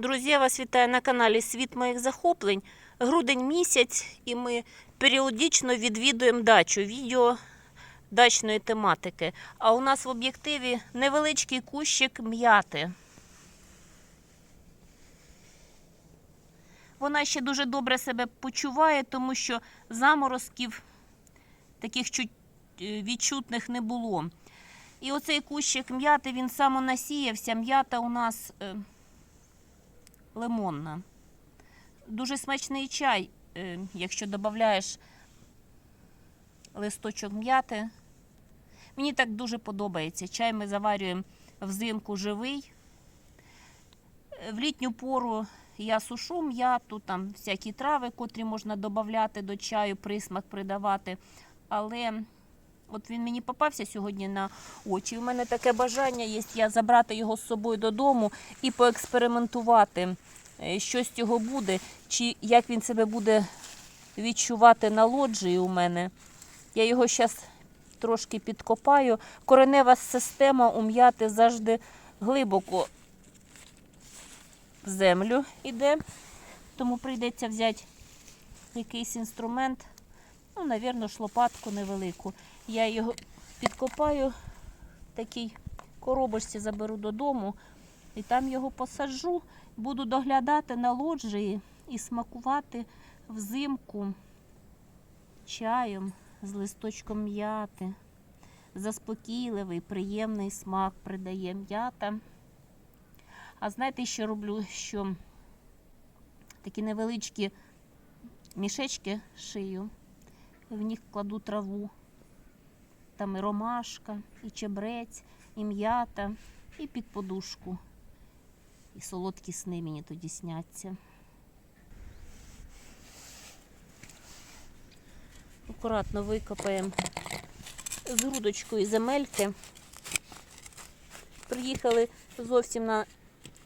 Друзі, я вас вітаю на каналі Світ моїх захоплень. Грудень місяць, і ми періодично відвідуємо дачу, відео дачної тематики. А у нас в об'єктиві невеличкий кущик м'яти. Вона ще дуже добре себе почуває, тому що заморозків таких е, відчутних не було. І оцей кущик м'яти, він самонасіявся. М'ята у нас е, лимонна. Дуже смачний чай, е, якщо додаєш листочок м'яти. Мені так дуже подобається. Чай ми заварюємо взимку живий. В літню пору я сушу м'яту, там всякі трави, котрі можна додати до чаю, присмак придавати. Але от він мені попався сьогодні на очі. У мене таке бажання є я забрати його з собою додому і поекспериментувати, що з цього буде, чи як він себе буде відчувати на лоджії у мене. Я його зараз трошки підкопаю. Коренева система у м'яти завжди глибоко в землю йде, тому прийдеться взяти якийсь інструмент, ну, навірно, ж лопатку невелику. Я його підкопаю в такій коробочці, заберу додому і там його посаджу, буду доглядати на лоджії і смакувати взимку чаєм з листочком м'яти. Заспокійливий, приємний смак придає м'ята. А знаєте, що роблю? Що такі невеличкі мішечки шию, в них кладу траву. Там і ромашка, і чебрець, і м'ята, і під подушку. І солодкі сни мені тоді сняться. Акуратно викопаємо з грудочкою земельки. Приїхали зовсім на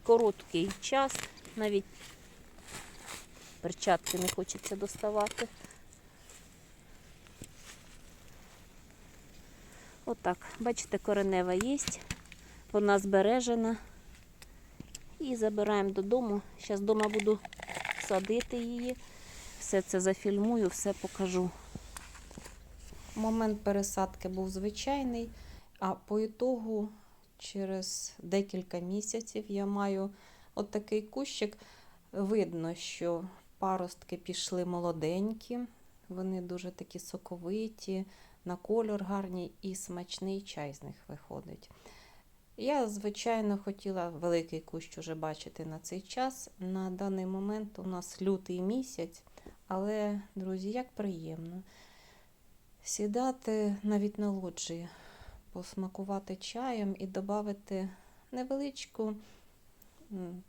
короткий час, навіть перчатки не хочеться доставати. Отак, бачите, коренева є, вона збережена. І забираємо додому. Зараз вдома буду садити її. Все це зафільмую, все покажу. Момент пересадки був звичайний, а по ітогу через декілька місяців я маю от кущик. Видно, що паростки пішли молоденькі, вони дуже такі соковиті, на кольор гарні і смачний чай з них виходить. Я, звичайно, хотіла великий кущ уже бачити на цей час. На даний момент у нас лютий місяць, але, друзі, як приємно сідати навіть на лоджії, посмакувати чаєм і додати невеличку,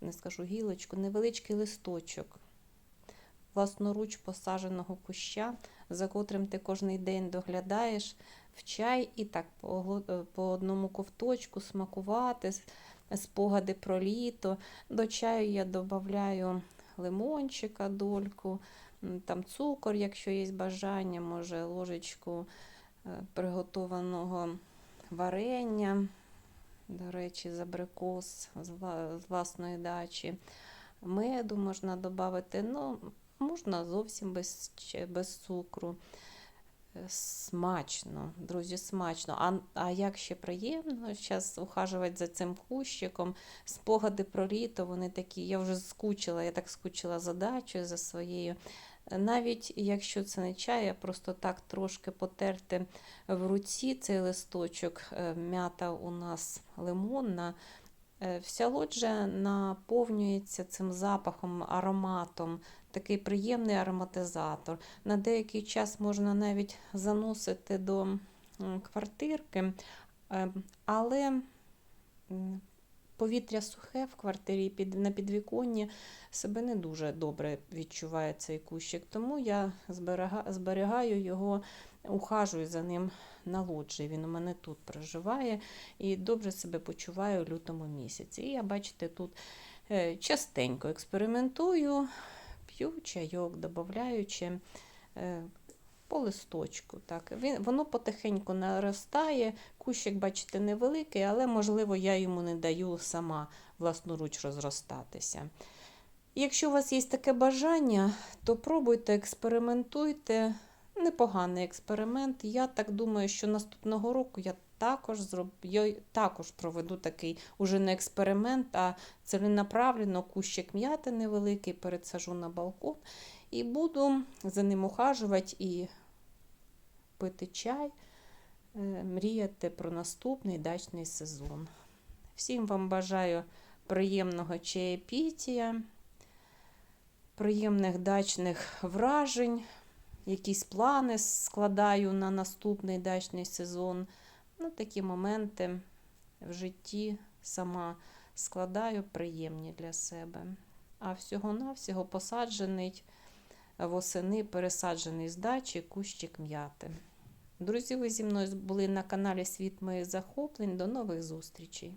не скажу гілочку, невеличкий листочок власноруч посадженого куща, за котрим ти кожний день доглядаєш в чай і так по, е, по одному ковточку смакувати, спогади про літо. До чаю я додаю лимончика, дольку, там цукор, якщо є бажання, може ложечку е, приготованого варення, до речі, з абрикос з власної дачі. Меду можна додати, ну, можна зовсім без, без цукру. Е, Смачно, друзі, смачно. А, а як ще приємно зараз ухажувати за цим кущиком, спогади про літо, вони такі, я вже скучила, я так скучила за дачею, за своєю. Навіть якщо це не чай, а просто так трошки потерти в руці цей листочок, е, м'ята у нас лимонна, е, вся лоджія наповнюється цим запахом, ароматом, такий приємний ароматизатор. На деякий час можна навіть заносити до квартирки, е, але повітря сухе в квартирі під, на підвіконні себе не дуже добре відчуває цей кущик, тому я зберігаю його, ухажую за ним на лоджії. Він у мене тут проживає і добре себе почуваю у лютому місяці. І я, бачите, тут е, частенько експериментую, п'ю чайок, додаючи е, по листочку. Так. Він, воно потихеньку наростає. Кущик, бачите, невеликий, але, можливо, я йому не даю сама власноруч розростатися. Якщо у вас є таке бажання, то пробуйте, експериментуйте. Непоганий експеримент. Я так думаю, що наступного року я також зроб... також проведу такий уже не експеримент, а ціленаправленно кущик м'яти невеликий пересажу на балкон і буду за ним ухажувати і пити чай, е, мріяти про наступний дачний сезон. Всім вам бажаю приємного чаєпітія, приємних дачних вражень, якісь плани складаю на наступний дачний сезон. Ну, такі моменти в житті сама складаю приємні для себе. А всього-навсього посаджений восени, пересаджений з дачі кущик м'яти. Друзі, ви зі мною були на каналі Світ моїх захоплень. До нових зустрічей!